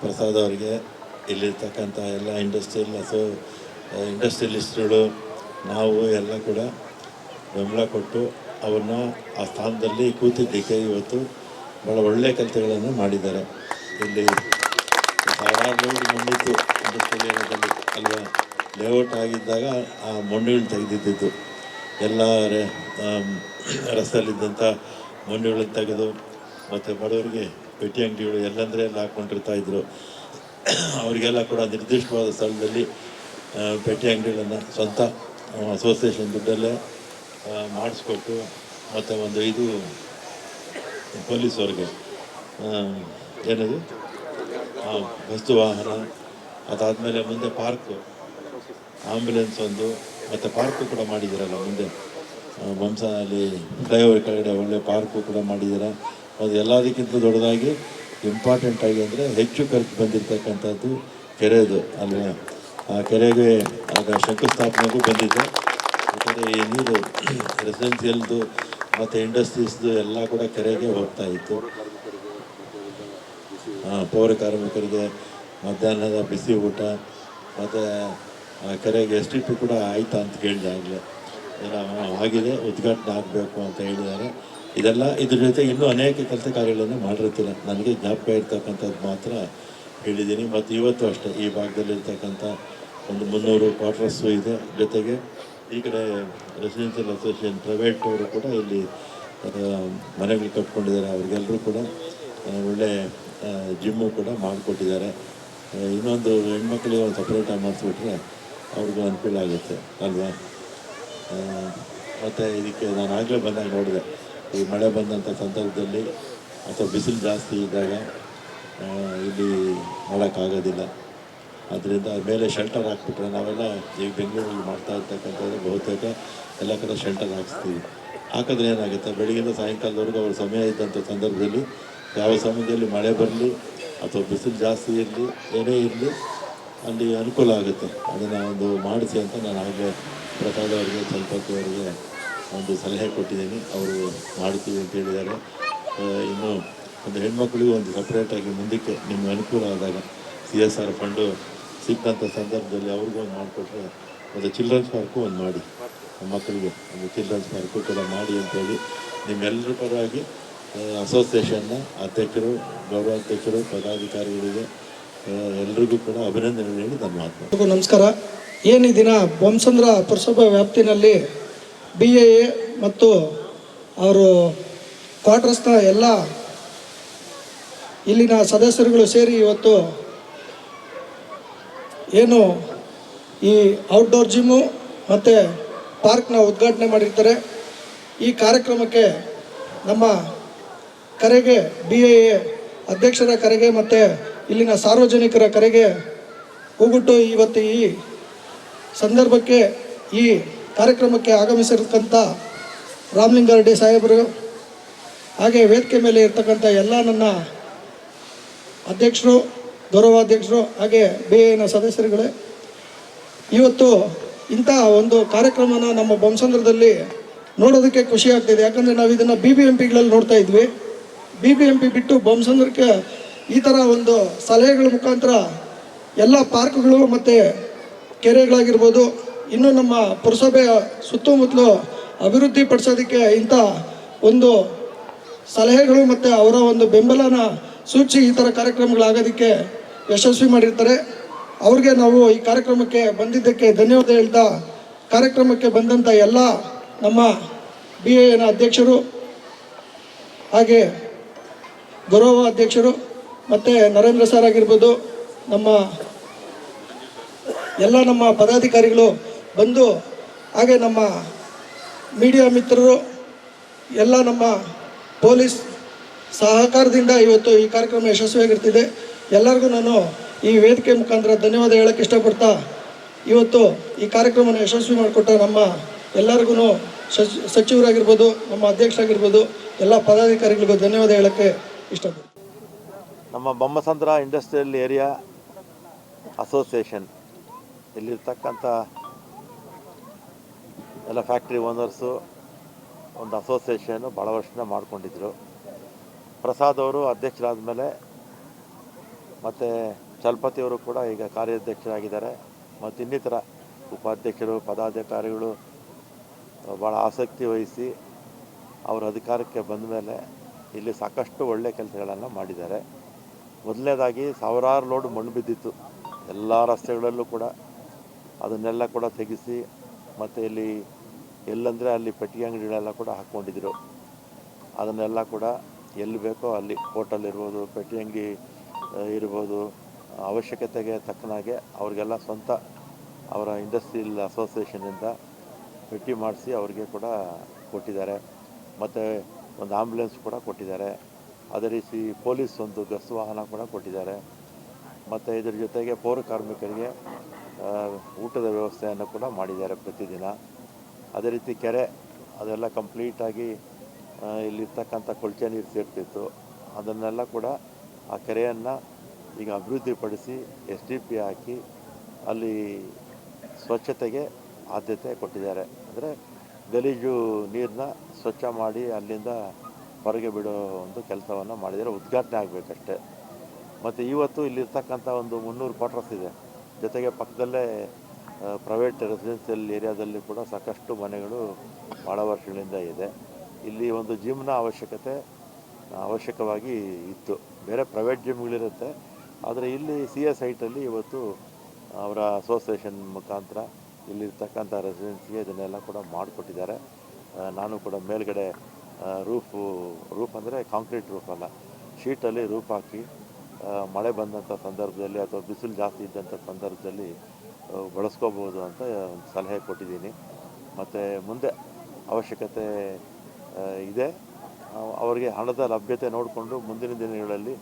ಪ್ರಸಾದ್ ಅವರಿಗೆ ಇಲ್ಲಿರ್ತಕ್ಕಂಥ ಎಲ್ಲ ಇಂಡಸ್ಟ್ರಿಯಲ್ ಅಸೋ ಇಂಡಸ್ಟ್ರಿಯಲಿಸ್ಟ್ಗಳು, ನಾವು ಎಲ್ಲ ಕೂಡ ಬೆಂಬಲ ಕೊಟ್ಟು ಅವನ್ನ ಆ ಸ್ಥಾನದಲ್ಲಿ ಕೂತಿದ್ದಕ್ಕೆ ಇವತ್ತು ಭಾಳ ಒಳ್ಳೆಯ ಕೆಲಸಗಳನ್ನು ಮಾಡಿದ್ದಾರೆ. ಇಲ್ಲಿ ಸಾವಿರಾರು ಮಣ್ಣಿತ್ತು ಇಂಡಸ್ಟ್ರಿಯಲ್ ಅಲ್ವಾ? ಲೇಔಟ್ ಆಗಿದ್ದಾಗ ಆ ಮಣ್ಣುಗಳು ತೆಗೆದಿದ್ದಿತ್ತು ಎಲ್ಲ ರಸ್ತೆಯಲ್ಲಿದ್ದಂಥ ಮಣ್ಣುಗಳನ್ನು ತೆಗೆದು ಮತ್ತು ಬಡವರಿಗೆ ಪೆಟ್ಟಿ ಅಂಗಡಿಗಳು ಎಲ್ಲಂದ್ರೆ ಎಲ್ಲ ಹಾಕ್ಕೊಂಡಿರ್ತಾ ಇದ್ರು. ಅವರಿಗೆಲ್ಲ ಕೂಡ ನಿರ್ದಿಷ್ಟವಾದ ಸ್ಥಳದಲ್ಲಿ ಪೆಟ್ಟಿ ಅಂಗಡಿಗಳನ್ನು ಸ್ವಂತ ಅಸೋಸಿಯೇಷನ್ ದುಡ್ಡಲ್ಲೇ ಮಾಡಿಸ್ಕೊಟ್ಟು, ಮತ್ತು ಒಂದು ಇದು ಪೊಲೀಸವ್ರಿಗೆ ಏನದು? ವಸ್ತು ವಾಹನ, ಅದಾದಮೇಲೆ ಮುಂದೆ ಪಾರ್ಕು, ಆಂಬ್ಯುಲೆನ್ಸ್ ಒಂದು, ಮತ್ತು ಪಾರ್ಕು ಕೂಡ ಮಾಡಿದ್ದೀರಲ್ಲ ಮುಂದೆ. ಅಲ್ಲಿ ಫ್ಲೈಓವರ್ ಕೆಳಗಡೆ ಒಳ್ಳೆ ಪಾರ್ಕು ಕೂಡ ಮಾಡಿದ್ದೀರ ಅದು ಎಲ್ಲದಕ್ಕಿಂತ ದೊಡ್ಡದಾಗಿ ಇಂಪಾರ್ಟೆಂಟ್ ಆಗಿ ಅಂದರೆ ಹೆಚ್ಚು ಖರ್ಚು ಬಂದಿರತಕ್ಕಂಥದ್ದು ಕೆರೆದು ಅಂದರೆ ಆ ಕೆರೆಗೆ ಆಗ ಶಂಕುಸ್ಥಾಪನೆಗೂ ಬಂದಿದೆ. ಯಾಕಂದರೆ ಈ ನೀರು ರೆಸಿಡೆನ್ಸಿಯಲ್ದು ಮತ್ತು ಇಂಡಸ್ಟ್ರೀಸ್ದು ಎಲ್ಲ ಕೂಡ ಕೆರೆಗೆ ಹೋಗ್ತಾ ಇತ್ತು. ಪೌರ ಕಾರ್ಮಿಕರಿಗೆ ಮಧ್ಯಾಹ್ನದ ಬಿಸಿ ಊಟ, ಮತ್ತು ಕೆರೆಗೆ ಎಸ್ ಕೂಡ ಆಯ್ತಾ ಅಂತ ಕೇಳಿದೆ ಆಗಲೇ ಆಗಿದೆ, ಉದ್ಘಾಟನೆ ಆಗಬೇಕು ಅಂತ ಹೇಳಿದ್ದಾರೆ. ಇದೆಲ್ಲ ಇದ್ರ ಜೊತೆ ಇನ್ನೂ ಅನೇಕ ಕೆಲಸ ಕಾರ್ಯಗಳನ್ನು ಮಾಡಿರ್ತೀರ ನನಗೆ ಜ್ಞಾಪಕ ಇರ್ತಕ್ಕಂಥದ್ದು ಮಾತ್ರ ಹೇಳಿದ್ದೀನಿ. ಮತ್ತು ಇವತ್ತು ಅಷ್ಟೇ ಈ ಭಾಗದಲ್ಲಿರ್ತಕ್ಕಂಥ ಒಂದು ಮುನ್ನೂರು ಕ್ವಾರ್ಟರ್ಸು ಇದೆ. ಜೊತೆಗೆ ಈ ಕಡೆ ರೆಸಿಡೆನ್ಷಿಯಲ್ ಅಸೋಸಿಯೇಷನ್ ಪ್ರೈವೇಟ್ ಅವರು ಕೂಡ ಇಲ್ಲಿ ಮನೆಗಳು ಕಟ್ಕೊಂಡಿದ್ದಾರೆ. ಅವ್ರಿಗೆಲ್ಲರೂ ಕೂಡ ಒಳ್ಳೆ ಜಿಮ್ಮು ಕೂಡ ಮಾಡಿಕೊಟ್ಟಿದ್ದಾರೆ. ಇನ್ನೊಂದು ಹೆಣ್ಮಕ್ಳಿಗೆ ಒಂದು ಸಪ್ರೇಟಾಗಿ ಮಾಡಿಸ್ಬಿಟ್ರೆ ಅವ್ರಿಗೂ ಅನುಕೂಲ ಆಗುತ್ತೆ, ಅಲ್ವಾ? ಮತ್ತು ಇದಕ್ಕೆ ನಾನು ಆಗಲೇ ಬಂದಾಗ ನೋಡಿದೆ. ಈ ಮಳೆ ಬಂದಂಥ ಸಂದರ್ಭದಲ್ಲಿ ಅಥವಾ ಬಿಸಿಲು ಜಾಸ್ತಿ ಇದ್ದಾಗ ಇಲ್ಲಿ ಮಾಡೋಕ್ಕಾಗೋದಿಲ್ಲ ಅದರಿಂದ ಮೇಲೆ ಶೆಲ್ಟರ್ ಹಾಕ್ಬಿಟ್ರೆ ನಾವೆಲ್ಲ ಈಗ ಬೆಂಗಳೂರಲ್ಲಿ ಮಾಡ್ತಾ ಇರ್ತಕ್ಕಂಥದ್ದು ಬಹುತೇಕ ಎಲ್ಲ ಕಡೆ ಶೆಲ್ಟರ್ ಹಾಕಿಸ್ತೀವಿ. ಹಾಕಿದ್ರೆ ಏನಾಗುತ್ತೆ? ಬೆಳಗ್ಗೆಯಿಂದ ಸಾಯಂಕಾಲದವರೆಗೂ ಅವ್ರ ಸಮಯ ಇದ್ದಂಥ ಸಂದರ್ಭದಲ್ಲಿ ಯಾವ ಸಮಯದಲ್ಲಿ ಮಳೆ ಬರಲಿ ಅಥವಾ ಬಿಸಿಲು ಜಾಸ್ತಿ ಇರಲಿ, ಏನೇ ಇರಲಿ, ಅಲ್ಲಿ ಅನುಕೂಲ ಆಗುತ್ತೆ. ಅದನ್ನು ಒಂದು ಮಾಡಿಸಿ ಅಂತ ನಾನು ಹಾಗೆ ಪ್ರಸಾದ್ ಅವರಿಗೆ ಅವರಿಗೆ ಒಂದು ಸಲಹೆ ಕೊಟ್ಟಿದ್ದೀನಿ. ಅವರು ಮಾಡ್ತೀವಿ ಅಂತ ಹೇಳಿದ್ದಾರೆ. ಇನ್ನು ಒಂದು ಹೆಣ್ಮಕ್ಳಿಗೂ ಒಂದು ಸಪ್ರೇಟಾಗಿ ಮುಂದಕ್ಕೆ ನಿಮ್ಗೆ ಅನುಕೂಲ ಆದಾಗ ಸಿ ಎಸ್ ಆರ್ ಫಂಡು ಸಿಕ್ಕಂಥ ಸಂದರ್ಭದಲ್ಲಿ ಅವ್ರಿಗೂ ಒಂದು ಮಾಡಿಕೊಟ್ರೆ ಒಂದು ಚಿಲ್ಡ್ರನ್ಸ್ ಪಾರ್ಕು ಒಂದು ಮಾಡಿ. ಮಕ್ಕಳಿಗೆ ಒಂದು ಚಿಲ್ಡ್ರನ್ಸ್ ಪಾರ್ಕು ಕೂಡ ಮಾಡಿ ಅಂತೇಳಿ ನಿಮ್ಮೆಲ್ಲರ ಪರವಾಗಿ ಅಸೋಸಿಯೇಷನ್ನ ಅಧ್ಯಕ್ಷರು ಗೌರವಾಧ್ಯಕ್ಷರು ಪದಾಧಿಕಾರಿಗಳಿಗೆ ಎಲ್ರಿಗೂ ಕೂಡ ಅಭಿನಂದನೆ ಹೇಳಿ ನನ್ನ ಮಾತು ನಮಸ್ಕಾರ. ಏನು ದಿನ ಬೊಮ್ಮಸಂದ್ರ ಪುರಸಭಾ ವ್ಯಾಪ್ತಿನಲ್ಲಿ ಬಿ ಎ ಎ ಮತ್ತು ಅವರು ಕ್ವಾರ್ಟರ್ಸ್ನ ಎಲ್ಲ ಇಲ್ಲಿನ ಸದಸ್ಯರುಗಳು ಸೇರಿ ಇವತ್ತು ಏನು ಈ ಔಟ್ಡೋರ್ ಜಿಮ್ಮು ಮತ್ತು ಪಾರ್ಕ್ನ ಉದ್ಘಾಟನೆ ಮಾಡಿರ್ತಾರೆ. ಈ ಕಾರ್ಯಕ್ರಮಕ್ಕೆ ನಮ್ಮ ಕರೆಗೆ ಬಿ ಎ ಎ ಅಧ್ಯಕ್ಷರ ಕರೆಗೆ ಮತ್ತು ಇಲ್ಲಿನ ಸಾರ್ವಜನಿಕರ ಕರೆಗೆ ಹೋಗ್ಬಿಟ್ಟು ಇವತ್ತು ಈ ಸಂದರ್ಭಕ್ಕೆ ಈ ಕಾರ್ಯಕ್ರಮಕ್ಕೆ ಆಗಮಿಸಿರ್ತಕ್ಕಂಥ ರಾಮಲಿಂಗಾರೆಡ್ಡಿ ಸಾಹೇಬರು, ಹಾಗೆ ವೇದಿಕೆ ಮೇಲೆ ಇರ್ತಕ್ಕಂಥ ಎಲ್ಲ ನನ್ನ ಅಧ್ಯಕ್ಷರು, ಗೌರವಾಧ್ಯಕ್ಷರು, ಹಾಗೆ ಬಿ ಎನ ಸದಸ್ಯರುಗಳೇ, ಇವತ್ತು ಇಂಥ ಒಂದು ಕಾರ್ಯಕ್ರಮನ ನಮ್ಮ ಬೊಮ್ಮಸಂದ್ರದಲ್ಲಿ ನೋಡೋದಕ್ಕೆ ಖುಷಿ ಆಗ್ತಿದೆ. ಯಾಕಂದರೆ ನಾವು ಇದನ್ನು ಬಿ ಬಿ ಎಂ ಪಿಗಳಲ್ಲಿ ನೋಡ್ತಾ ಇದ್ವಿ. ಬಿ ಬಿ ಎಂ ಪಿ ಬಿಟ್ಟು ಬೊಮ್ಮಸಂದ್ರಕ್ಕೆ ಈ ಥರ ಒಂದು ಸಲಹೆಗಳ ಮುಖಾಂತರ ಎಲ್ಲ ಪಾರ್ಕ್ಗಳು ಮತ್ತು ಕೆರೆಗಳಾಗಿರ್ಬೋದು ಇನ್ನು ನಮ್ಮ ಪುರಸಭೆಯ ಸುತ್ತಮುತ್ತಲು ಅಭಿವೃದ್ಧಿ ಪಡಿಸೋದಕ್ಕೆ ಇಂಥ ಒಂದು ಸಲಹೆಗಳು ಮತ್ತು ಅವರ ಒಂದು ಬೆಂಬಲನ ಸೂಚಿ ಈ ಥರ ಕಾರ್ಯಕ್ರಮಗಳಾಗೋದಕ್ಕೆ ಯಶಸ್ವಿ ಮಾಡಿರ್ತಾರೆ. ಅವ್ರಿಗೆ ನಾವು ಈ ಕಾರ್ಯಕ್ರಮಕ್ಕೆ ಬಂದಿದ್ದಕ್ಕೆ ಧನ್ಯವಾದ ಹೇಳ್ತಾ ಕಾರ್ಯಕ್ರಮಕ್ಕೆ ಬಂದಂಥ ಎಲ್ಲ ನಮ್ಮ ಬಿ ಎನ ಅಧ್ಯಕ್ಷರು ಹಾಗೆ ಗೌರವ ಅಧ್ಯಕ್ಷರು ಮತ್ತು ನರೇಂದ್ರ ಸರ್ ಆಗಿರ್ಬೋದು ನಮ್ಮ ಎಲ್ಲ ನಮ್ಮ ಪದಾಧಿಕಾರಿಗಳು ಬಂದು ಹಾಗೆ ನಮ್ಮ ಮೀಡಿಯಾ ಮಿತ್ರರು, ಎಲ್ಲ ನಮ್ಮ ಪೊಲೀಸ್ ಸಹಕಾರದಿಂದ ಇವತ್ತು ಈ ಕಾರ್ಯಕ್ರಮ ಯಶಸ್ವಿಯಾಗಿರ್ತಿದೆ. ಎಲ್ಲರಿಗೂ ನಾನು ಈ ವೇದಿಕೆ ಮುಖಾಂತರ ಧನ್ಯವಾದ ಹೇಳಕ್ಕೆ ಇಷ್ಟಪಡ್ತಾ ಇವತ್ತು ಈ ಕಾರ್ಯಕ್ರಮವನ್ನು ಯಶಸ್ವಿ ಮಾಡಿಕೊಟ್ಟ ನಮ್ಮ ಎಲ್ಲರಿಗೂ ಸಚಿವರಾಗಿರ್ಬೋದು, ನಮ್ಮ ಅಧ್ಯಕ್ಷರಾಗಿರ್ಬೋದು, ಎಲ್ಲ ಪದಾಧಿಕಾರಿಗಳಿಗೂ ಧನ್ಯವಾದ ಹೇಳೋಕ್ಕೆ ಇಷ್ಟಪಡ್ತೀನಿ. ನಮ್ಮ ಬೊಮ್ಮಸಂದ್ರ ಇಂಡಸ್ಟ್ರಿಯಲ್ ಏರಿಯಾ ಅಸೋಸಿಯೇಷನ್, ಇಲ್ಲಿರ್ತಕ್ಕಂಥ ಎಲ್ಲ ಫ್ಯಾಕ್ಟ್ರಿ ಓನರ್ಸು ಒಂದು ಅಸೋಸಿಯೇಷನ್ನು ಭಾಳ ವರ್ಷದಿಂದ ಮಾಡ್ಕೊಂಡಿದ್ರು. ಪ್ರಸಾದ್ ಅವರು ಅಧ್ಯಕ್ಷರಾದ ಮೇಲೆ ಮತ್ತು ಚಲಪತಿಯವರು ಕೂಡ ಈಗ ಕಾರ್ಯಾಧ್ಯಕ್ಷರಾಗಿದ್ದಾರೆ. ಮತ್ತು ಇನ್ನಿತರ ಉಪಾಧ್ಯಕ್ಷರು, ಪದಾಧಿಕಾರಿಗಳು ಭಾಳ ಆಸಕ್ತಿ ವಹಿಸಿ ಅವರ ಅಧಿಕಾರಕ್ಕೆ ಬಂದ ಮೇಲೆ ಇಲ್ಲಿ ಸಾಕಷ್ಟು ಒಳ್ಳೆಯ ಕೆಲಸಗಳನ್ನು ಮಾಡಿದ್ದಾರೆ. ಮೊದಲನೇದಾಗಿ ಸಾವಿರಾರು ಲೋಡ್ ಮಣ್ಣು ಬಿದ್ದಿತ್ತು. ಎಲ್ಲ ರಸ್ತೆಗಳಲ್ಲೂ ಕೂಡ ಅದನ್ನೆಲ್ಲ ಕೂಡ ತೆಗೆಸಿ ಮತ್ತು ಇಲ್ಲಿ ಎಲ್ಲಂದರೆ ಅಲ್ಲಿ ಪೆಟ್ಟಿಗೆ ಅಂಗಡಿಗಳೆಲ್ಲ ಕೂಡ ಹಾಕ್ಕೊಂಡಿದ್ರು. ಅದನ್ನೆಲ್ಲ ಕೂಡ ಎಲ್ಲಿ ಬೇಕೋ ಅಲ್ಲಿ ಹೋಟೆಲ್ ಇರ್ಬೋದು ಪೆಟ್ಟಿ ಅಂಗಡಿ ಇರ್ಬೋದು, ಅವಶ್ಯಕತೆಗೆ ತಕ್ಕನಾಗೆ ಅವ್ರಿಗೆಲ್ಲ ಸ್ವಂತ ಅವರ ಇಂಡಸ್ಟ್ರಿಯಲ್ ಅಸೋಸಿಯೇಷನಿಂದ ಪೆಟ್ಟಿ ಮಾಡಿಸಿ ಅವ್ರಿಗೆ ಕೂಡ ಕೊಟ್ಟಿದ್ದಾರೆ. ಮತ್ತು ಒಂದು ಆಂಬ್ಯುಲೆನ್ಸ್ ಕೂಡ ಕೊಟ್ಟಿದ್ದಾರೆ. ಅದೇ ರೀತಿ ಪೊಲೀಸ್ ಒಂದು ಗಸ್ತು ವಾಹನ ಕೂಡ ಕೊಟ್ಟಿದ್ದಾರೆ. ಮತ್ತು ಇದ್ರ ಜೊತೆಗೆ ಪೌರ ಕಾರ್ಮಿಕರಿಗೆ ಊಟದ ವ್ಯವಸ್ಥೆಯನ್ನು ಕೂಡ ಮಾಡಿದ್ದಾರೆ ಪ್ರತಿದಿನ. ಅದೇ ರೀತಿ ಕೆರೆ ಅದೆಲ್ಲ ಕಂಪ್ಲೀಟಾಗಿ ಇಲ್ಲಿರ್ತಕ್ಕಂಥ ಕೊಳಚೆ ನೀರು ಸೇರ್ತಿತ್ತು. ಅದನ್ನೆಲ್ಲ ಕೂಡ ಆ ಕೆರೆಯನ್ನು ಈಗ ಅಭಿವೃದ್ಧಿಪಡಿಸಿ ಎಸ್ ಡಿ ಪಿ ಹಾಕಿ ಅಲ್ಲಿ ಸ್ವಚ್ಛತೆಗೆ ಆದ್ಯತೆ ಕೊಟ್ಟಿದ್ದಾರೆ. ಅಂದರೆ ಗಲೀಜು ನೀರನ್ನ ಸ್ವಚ್ಛ ಮಾಡಿ ಅಲ್ಲಿಂದ ಹೊರಗೆ ಬಿಡೋ ಒಂದು ಕೆಲಸವನ್ನು ಮಾಡಿದರೆ ಉದ್ಘಾಟನೆ ಆಗಬೇಕಷ್ಟೆ. ಮತ್ತು ಇವತ್ತು ಇಲ್ಲಿರ್ತಕ್ಕಂಥ ಒಂದು ಮುನ್ನೂರು ಕ್ವಾರ್ಟರ್ಸ್ ಇದೆ. ಜೊತೆಗೆ ಪಕ್ಕದಲ್ಲೇ ಪ್ರೈವೇಟ್ ರೆಸಿಡೆನ್ಷಿಯಲ್ ಏರಿಯಾದಲ್ಲಿ ಕೂಡ ಸಾಕಷ್ಟು ಮನೆಗಳು ಭಾಳ ವರ್ಷಗಳಿಂದ ಇದೆ. ಇಲ್ಲಿ ಒಂದು ಜಿಮ್ನ ಅವಶ್ಯಕತೆ ಅವಶ್ಯಕವಾಗಿ ಇತ್ತು. ಬೇರೆ ಪ್ರೈವೇಟ್ ಜಿಮ್ಗಳಿರುತ್ತೆ ಆದರೆ ಇಲ್ಲಿ ಸಿ ಎಸ್ ಐಟಲ್ಲಿ ಇವತ್ತು ಅವರ ಅಸೋಸಿಯೇಷನ್ ಮುಖಾಂತರ ಇಲ್ಲಿರ್ತಕ್ಕಂಥ ರೆಸಿಡೆನ್ಸಿಗೆ ಇದನ್ನೆಲ್ಲ ಕೂಡ ಮಾಡಿಕೊಟ್ಟಿದ್ದಾರೆ. ನಾನು ಕೂಡ ಮೇಲ್ಗಡೆ ರೂಫು ರೂಫ್ ಅಂದರೆ ಕಾಂಕ್ರೀಟ್ ರೂಫ್ ಅಲ್ಲ. ಶೀಟಲ್ಲಿ ರೂಫ್ ಹಾಕಿ ಮಳೆ ಬಂದಂಥ ಸಂದರ್ಭದಲ್ಲಿ ಅಥವಾ ಬಿಸಿಲು ಜಾಸ್ತಿ ಇದ್ದಂಥ ಸಂದರ್ಭದಲ್ಲಿ ಬಳಸ್ಕೋಬೋದು ಅಂತ ಒಂದು ಸಲಹೆ ಕೊಟ್ಟಿದ್ದೀನಿ. ಮತ್ತು ಮುಂದೆ ಅವಶ್ಯಕತೆ ಇದೆ. ಅವರಿಗೆ ಹಣದ ಲಭ್ಯತೆ ನೋಡಿಕೊಂಡು ಮುಂದಿನ ದಿನಗಳಲ್ಲಿ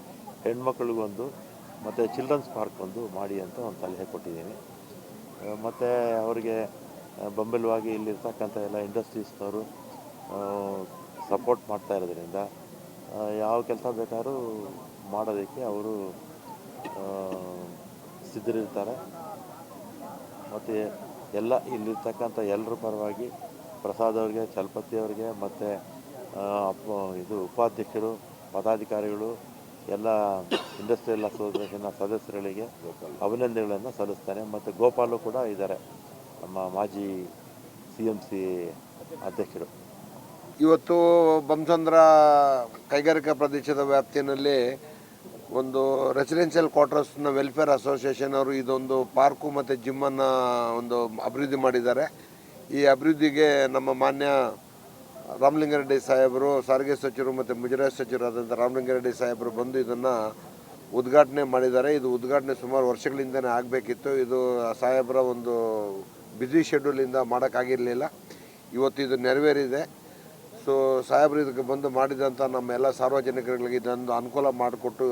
ಹೆಣ್ಮಕ್ಳಿಗೊಂದು ಮತ್ತು ಚಿಲ್ಡ್ರನ್ಸ್ ಪಾರ್ಕ್ ಒಂದು ಮಾಡಿ ಅಂತ ಒಂದು ಸಲಹೆ ಕೊಟ್ಟಿದ್ದೀನಿ. ಮತ್ತು ಅವರಿಗೆ ಬೆಂಬಲವಾಗಿ ಇಲ್ಲಿರ್ತಕ್ಕಂಥ ಎಲ್ಲ ಇಂಡಸ್ಟ್ರೀಸ್ನವರು ಸಪೋರ್ಟ್ ಮಾಡ್ತಾ ಇರೋದ್ರಿಂದ ಯಾವ ಕೆಲಸ ಬೇಕಾದ್ರೂ ಮಾಡೋದಕ್ಕೆ ಅವರು ಸಿದ್ಧರಿರ್ತಾರೆ. ಮತ್ತು ಎಲ್ಲ ಇಲ್ಲಿರ್ತಕ್ಕಂಥ ಎಲ್ಲರ ಪರವಾಗಿ ಪ್ರಸಾದ್ ಅವ್ರಿಗೆ, ಚಲಪತಿ ಅವ್ರಿಗೆ, ಮತ್ತು ಇದು ಉಪಾಧ್ಯಕ್ಷರು, ಪದಾಧಿಕಾರಿಗಳು, ಎಲ್ಲ ಇಂಡಸ್ಟ್ರಿಯಲ್ ಅಸೋಸಿಯೇಷನ್ನ ಸದಸ್ಯರುಗಳಿಗೆ ಅಭಿನಂದನೆಗಳನ್ನು ಸಲ್ಲಿಸ್ತಾನೆ ಮತ್ತು ಗೋಪಾಲು ಕೂಡ ಇದ್ದಾರೆ, ನಮ್ಮ ಮಾಜಿ ಸಿ ಎಂ ಸಿ ಅಧ್ಯಕ್ಷರು. ಇವತ್ತು ಬಂಸಂದ್ರ ಕೈಗಾರಿಕಾ ಪ್ರದೇಶದ ವ್ಯಾಪ್ತಿಯಲ್ಲಿ ಒಂದು ರೆಸಿಡೆನ್ಷಿಯಲ್ ಕ್ವಾರ್ಟರ್ಸ್ನ ವೆಲ್ಫೇರ್ ಅಸೋಸಿಯೇಷನ್ ಅವರು ಇದೊಂದು ಪಾರ್ಕು ಮತ್ತು ಜಿಮ್ಮನ್ನು ಒಂದು ಅಭಿವೃದ್ಧಿ ಮಾಡಿದ್ದಾರೆ. ಈ ಅಭಿವೃದ್ಧಿಗೆ ನಮ್ಮ ಮಾನ್ಯ ರಾಮಲಿಂಗಾರೆಡ್ಡಿ ಸಾಹೇಬರು, ಸಾರಿಗೆ ಸಚಿವರು ಮತ್ತು ಮುಜರಾಯಿ ಸಚಿವರಾದಂಥ ರಾಮಲಿಂಗಾರೆಡ್ಡಿ ಸಾಹೇಬರು ಬಂದು ಇದನ್ನು ಉದ್ಘಾಟನೆ ಮಾಡಿದ್ದಾರೆ. ಇದು ಉದ್ಘಾಟನೆ ಸುಮಾರು ವರ್ಷಗಳಿಂದನೇ ಆಗಬೇಕಿತ್ತು. ಇದು ಸಾಹೇಬರ ಒಂದು ಬ್ಯುಸಿ ಶೆಡ್ಯೂಲಿಂದ ಮಾಡೋಕ್ಕಾಗಿರಲಿಲ್ಲ ಇವತ್ತು ಇದು ನೆರವೇರಿದೆ. ಸೊ ಸಾಹೇಬರು ಇದಕ್ಕೆ ಬಂದು ಮಾಡಿದಂಥ ನಮ್ಮ ಎಲ್ಲ ಸಾರ್ವಜನಿಕರಿಗೆ ಇದೊಂದು ಅನುಕೂಲ ಮಾಡಿಕೊಟ್ಟು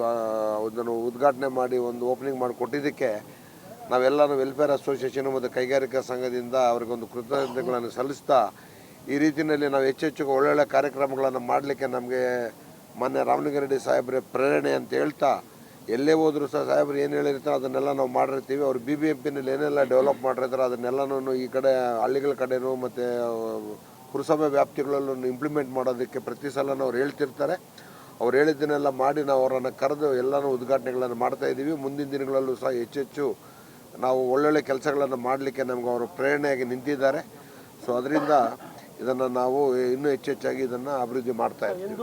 ಇದನ್ನು ಉದ್ಘಾಟನೆ ಮಾಡಿ, ಒಂದು ಓಪನಿಂಗ್ ಮಾಡಿಕೊಟ್ಟಿದ್ದಕ್ಕೆ ನಾವೆಲ್ಲರೂ ವೆಲ್ಫೇರ್ ಅಸೋಸಿಯೇಷನ್ ಮತ್ತು ಕೈಗಾರಿಕಾ ಸಂಘದಿಂದ ಅವರಿಗೊಂದು ಕೃತಜ್ಞತೆಗಳನ್ನು ಸಲ್ಲಿಸ್ತಾ, ಈ ರೀತಿಯಲ್ಲಿ ನಾವು ಹೆಚ್ಚೆಚ್ಚು ಒಳ್ಳೊಳ್ಳೆ ಕಾರ್ಯಕ್ರಮಗಳನ್ನು ಮಾಡಲಿಕ್ಕೆ ನಮಗೆ ಮಾನ್ಯ ರಾಮಲಿಂಗಾರೆಡ್ಡಿ ಸಾಹೇಬ್ರೆ ಪ್ರೇರಣೆ ಅಂತ ಹೇಳ್ತಾ, ಎಲ್ಲೇ ಹೋದರೂ ಸಹ ಸಾಹೇಬ್ರು ಏನು ಹೇಳಿರ್ತಾರೆ ಅದನ್ನೆಲ್ಲ ನಾವು ಮಾಡಿರ್ತೀವಿ. ಅವ್ರು ಬಿ ಬಿ ಎಂ ಪಿನಲ್ಲಿ ಏನೆಲ್ಲ ಡೆವಲಪ್ ಮಾಡಿರ್ತಾರೆ ಅದನ್ನೆಲ್ಲನೂ ಈ ಕಡೆ ಹಳ್ಳಿಗಳ ಕಡೆನೂ ಮತ್ತು ಪುರಸಭೆ ವ್ಯಾಪ್ತಿಗಳಲ್ಲೂ ಇಂಪ್ಲಿಮೆಂಟ್ ಮಾಡೋದಕ್ಕೆ ಪ್ರತಿ ಸಲನೂ ಅವ್ರು ಹೇಳ್ತಿರ್ತಾರೆ. ಅವ್ರು ಹೇಳಿದ್ದನ್ನೆಲ್ಲ ಮಾಡಿ ನಾವು ಅವರನ್ನು ಕರೆದು ಎಲ್ಲನೂ ಉದ್ಘಾಟನೆಗಳನ್ನು ಮಾಡ್ತಾ ಇದ್ದೀವಿ ಮುಂದಿನ ದಿನಗಳಲ್ಲೂ ಸಹ ಹೆಚ್ಚೆಚ್ಚು ನಾವು ಒಳ್ಳೊಳ್ಳೆ ಕೆಲಸಗಳನ್ನು ಮಾಡಲಿಕ್ಕೆ ನಮ್ಗೆ ಅವರು ಪ್ರೇರಣೆಯಾಗಿ ನಿಂತಿದ್ದಾರೆ. ಸೊ ಅದರಿಂದ ಇದನ್ನು ನಾವು ಇನ್ನೂ ಹೆಚ್ಚೆಚ್ಚಾಗಿ ಇದನ್ನು ಅಭಿವೃದ್ಧಿ ಮಾಡ್ತಾ ಇದ್ದೀವಿ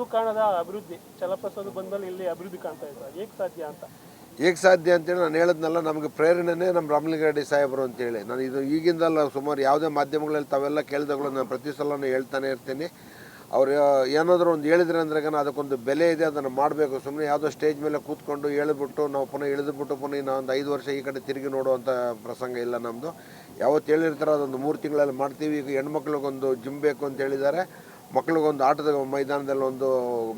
ಅಭಿವೃದ್ಧಿ ಚಲಪ್ರಸಾದ್ ಬಂದಲ್ಲಿ ಇಲ್ಲಿ ಅಭಿವೃದ್ಧಿ ಕಾಣ್ತಾ ಇದ್ದಾರೆ ಹೇಗೆ ಸಾಧ್ಯ ಅಂತ? ಹೇಗೆ ಸಾಧ್ಯ ಅಂತೇಳಿ ನಾನು ಹೇಳಿದ್ನಲ್ಲ, ನಮಗೆ ಪ್ರೇರಣೆನೇ ನಮ್ಮ ರಾಮಲಿಂಗಾರೆಡ್ಡಿ ಸಾಹೇಬರು ಅಂತೇಳಿ. ನಾನು ಇದು ಈಗಿಂದಲ್ಲ ಸುಮಾರು ಯಾವುದೇ ಮಾಧ್ಯಮಗಳಲ್ಲಿ ತಾವೆಲ್ಲ ಕೇಳಿದಾಗಲೂ ನಾನು ಪ್ರತಿ ಸಲನೂ ಹೇಳ್ತಾನೆ ಇರ್ತೀನಿ. ಅವ್ರು ಏನಾದರೂ ಒಂದು ಹೇಳಿದ್ರೆ ಅಂದ್ರೆ ಅದಕ್ಕೊಂದು ಬೆಲೆ ಇದೆ, ಅದನ್ನು ಮಾಡಬೇಕು. ಸುಮ್ಮನೆ ಯಾವುದೋ ಸ್ಟೇಜ್ ಮೇಲೆ ಕೂತ್ಕೊಂಡು ಹೇಳಿಬಿಟ್ಟು, ನಾವು ಪುನಃ ಇಳಿದುಬಿಟ್ಟು ಪುನಃ ನಾ ಒಂದು ಐದು ವರ್ಷ ಈ ಕಡೆ ತಿರುಗಿ ನೋಡುವಂಥ ಪ್ರಸಂಗ ಇಲ್ಲ ನಮ್ಮದು ಯಾವತ್ತು ಹೇಳಿರ್ತಾರೋ ಅದೊಂದು ಮೂರು ತಿಂಗಳಲ್ಲಿ ಮಾಡ್ತೀವಿ. ಈಗ ಹೆಣ್ಮಕ್ಳಿಗೊಂದು ಜಿಮ್ ಬೇಕು ಅಂತ ಹೇಳಿದ್ದಾರೆ. ಮಕ್ಳಿಗೊಂದು ಆಟದ ಮೈದಾನದಲ್ಲಿ ಒಂದು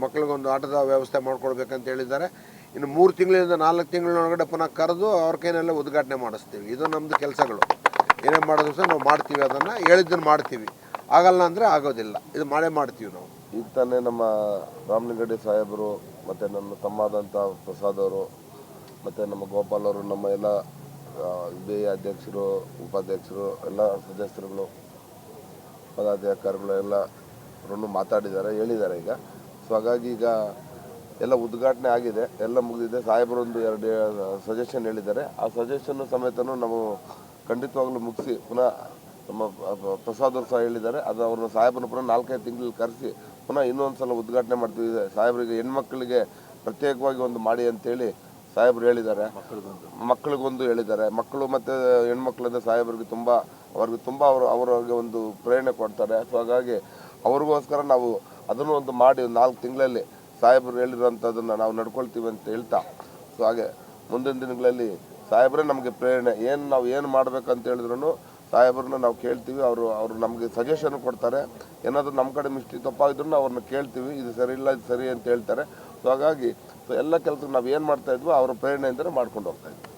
ಮಕ್ಳಿಗೊಂದು ಆಟದ ವ್ಯವಸ್ಥೆ ಮಾಡ್ಕೊಡ್ಬೇಕಂತ ಹೇಳಿದ್ದಾರೆ. ಇನ್ನು ಮೂರು ತಿಂಗಳಿಂದ ನಾಲ್ಕು ತಿಂಗಳೊಳಗಡೆ ಪುನಃ ಕರೆದು ಅವ್ರ ಕೈನಲ್ಲೇ ಉದ್ಘಾಟನೆ ಮಾಡಿಸ್ತೀವಿ. ಇದು ನಮ್ಮದು ಕೆಲಸಗಳು. ಏನೇ ಮಾಡೋದು ಸಹ ನಾವು ಮಾಡ್ತೀವಿ ಅದನ್ನು, ಹೇಳಿದ್ದನ್ನು ಮಾಡ್ತೀವಿ. ಆಗಲ್ಲ ಅಂದರೆ ಆಗೋದಿಲ್ಲ. ಇದು ಮಾಡೇ ಮಾಡ್ತೀವಿ ನಾವು. ಈಗ ತಾನೇ ನಮ್ಮ ರಾಮಲಿಂಗಡ್ಡಿ ಸಾಹೇಬರು, ಮತ್ತು ನನ್ನ ತಮ್ಮಾದಂಥ ಪ್ರಸಾದ್ ಅವರು, ಮತ್ತು ನಮ್ಮ ಗೋಪಾಲ್ ಅವರು, ನಮ್ಮ ಎಲ್ಲ ಬಿ ಅಧ್ಯಕ್ಷರು, ಉಪಾಧ್ಯಕ್ಷರು, ಎಲ್ಲ ಸದಸ್ಯರುಗಳು, ಪದಾಧಿಕಾರಿಗಳು ಎಲ್ಲರೂ ಮಾತಾಡಿದ್ದಾರೆ, ಹೇಳಿದ್ದಾರೆ ಈಗ. ಸೊ ಹಾಗಾಗಿ ಈಗ ಎಲ್ಲ ಉದ್ಘಾಟನೆ ಆಗಿದೆ. ಎಲ್ಲ ಮುಗಿದಿದೆ. ಸಾಹೇಬರೊಂದು ಎರಡು ಸಜೆಷನ್ ಹೇಳಿದ್ದಾರೆ. ಆ ಸಜೆಷನ್ ಸಮೇತನೂ ನಾವು ಖಂಡಿತವಾಗ್ಲೂ ಮುಗಿಸಿ ಪುನಃ ನಮ್ಮ ಪ- ಪ- ಪ್ರಸಾದ್ ಅವರು ಸಹ ಹೇಳಿದ್ದಾರೆ. ಅದು ಅವ್ರನ್ನ ಸಾಹೇಬರನ್ನ ಪುನಃ ನಾಲ್ಕೈದು ತಿಂಗಳಲ್ಲಿ ಕರೆಸಿ ಪುನಃ ಇನ್ನೊಂದು ಸಲ ಉದ್ಘಾಟನೆ ಮಾಡ್ತೀವಿ. ಸಾಹೇಬರಿಗೆ ಹೆಣ್ಮಕ್ಳಿಗೆ ಪ್ರತ್ಯೇಕವಾಗಿ ಒಂದು ಮಾಡಿ ಅಂತೇಳಿ ಸಾಹೇಬರು ಹೇಳಿದ್ದಾರೆ. ಮಕ್ಕಳಿಗೊಂದು ಹೇಳಿದ್ದಾರೆ. ಮಕ್ಕಳು ಮತ್ತು ಹೆಣ್ಮಕ್ಳಿಂದ ಸಾಹೇಬರಿಗೆ ತುಂಬ, ಅವ್ರಿಗೆ ತುಂಬ ಅವರು ಅವರಿಗೆ ಒಂದು ಪ್ರೇರಣೆ ಕೊಡ್ತಾರೆ. ಸೊ ಹಾಗಾಗಿ ಅವ್ರಿಗೋಸ್ಕರ ನಾವು ಅದನ್ನು ಒಂದು ಮಾಡಿ ನಾಲ್ಕು ತಿಂಗಳಲ್ಲಿ ಸಾಹೇಬರು ಹೇಳಿರೋಂಥದ್ದನ್ನು ನಾವು ನಡ್ಕೊಳ್ತೀವಿ ಅಂತ ಹೇಳ್ತಾ. ಸೊ ಹಾಗೆ ಮುಂದಿನ ದಿನಗಳಲ್ಲಿ ಸಾಹೇಬರೇ ನಮಗೆ ಪ್ರೇರಣೆ, ಏನು ನಾವು ಏನು ಮಾಡಬೇಕಂತ ಹೇಳಿದ್ರು ಸಾಹೇಬ್ರನ್ನ ನಾವು ಕೇಳ್ತೀವಿ, ಅವರು ಅವರು ನಮಗೆ ಸಜೆಷನ್ ಕೊಡ್ತಾರೆ. ಏನಾದರೂ ನಮ್ಮ ಕಡೆ ಮಿಸ್ಟಿ ತಪ್ಪಾಗಿದ್ರು ಅವ್ರನ್ನ ಕೇಳ್ತೀವಿ, ಇದು ಸರಿ ಇಲ್ಲ, ಇದು ಸರಿ ಅಂತ ಹೇಳ್ತಾರೆ. ಸೊ ಹಾಗಾಗಿ ಸೊ ಎಲ್ಲ ಕೆಲಸಕ್ಕೆ ನಾವು ಏನು ಮಾಡ್ತಾಯಿದ್ವೋ ಅವರ ಪ್ರೇರಣೆಯಿಂದಲೇ ಮಾಡ್ಕೊಂಡು ಹೋಗ್ತಾ ಇದ್ವಿ.